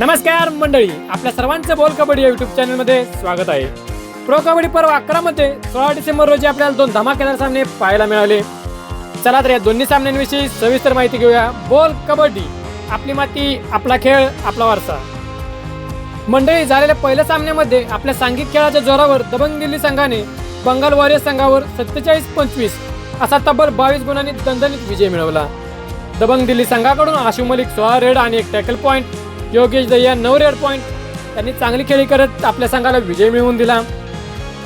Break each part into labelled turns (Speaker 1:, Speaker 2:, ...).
Speaker 1: नमस्कार मंडळी आपल्या सर्वांचं बोल कबड्डी या युट्यूब चॅनलमध्ये स्वागत आहे. प्रो कबड्डी पर्व अकरामध्ये सोळा डिसेंबर रोजी आपल्याला दोन धमाकेदार सामने पाहायला मिळाले. चला तर या दोन्ही सामन्यांविषयी सविस्तर माहिती घेऊया. बोल कबड्डी आपली माती आपला खेळ आपला वारसा. मंडळी झालेल्या पहिल्या सामन्यामध्ये आपल्या सांघिक खेळाच्या जोरावर दबंग दिल्ली संघाने बंगाल वॉरियर्स संघावर सत्तेचाळीस पंचवीस असा तब्बल बावीस गुणांनी दणदणीत विजय मिळवला. दबंग दिल्ली संघाकडून आशू मलिक सोळा रेड आणि एक टॅकल पॉईंट योगेश दहिया नऊ रेड पॉईंट त्यांनी चांगली खेळी करत आपल्या संघाला विजय मिळवून दिला.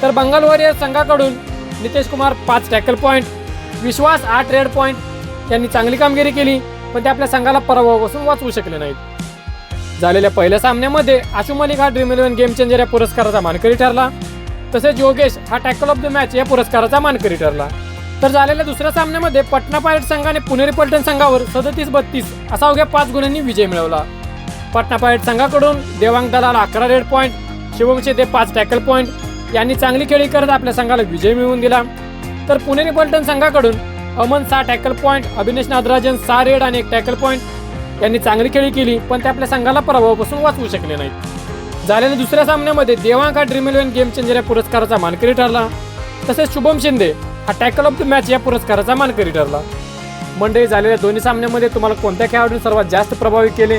Speaker 1: तर बंगाल वॉरियर्स संघाकडून नितेश कुमार पाच टॅकल पॉईंट विश्वास आठ रेड पॉईंट यांनी चांगली कामगिरी केली पण ते आपल्या संघाला पराभवापासून वाचवू शकले नाहीत. झालेल्या पहिल्या सामन्यामध्ये आशू मलिक हा ड्रीम इलेव्हन गेम चेंजर या पुरस्काराचा मानकरी ठरला. तसेच योगेश हा टॅकल ऑफ द मॅच या पुरस्काराचा मानकरी ठरला. तर झालेल्या दुसऱ्या सामन्यामध्ये पटना पायलट संघाने पुणेरी पलटण संघावर सदतीस बत्तीस असा अवघ्या पाच गुणांनी विजय मिळवला. पटना पायट संघाकडून देवांग दलाल अकरा रेड पॉईंट शिवम ते पाच टॅकल पॉईंट यांनी चांगली खेळी करत आपल्या संघाला विजय मिळवून दिला. तर पुणेरी पलटण संघाकडून अमन सहा टॅकल पॉईंट अभिनेश नादराजन सहा रेड आणि एक टॅकल पॉईंट यांनी चांगली खेळी केली पण ते आपल्या संघाला पराभवापासून वाचवू शकले नाहीत. झालेल्या दुसऱ्या सामन्यामध्ये देवांग हा ड्रीम इलेव्हन गेम चेंजर या पुरस्काराचा मानकरी ठरला. तसेच शुभम शिंदे हा टॅकल ऑफ द मॅच या पुरस्काराचा मानकरी ठरला. मंडळी झालेल्या दोन्ही सामन्यामध्ये तुम्हाला कोणत्या खेळाडूने सर्वात जास्त प्रभावित केले?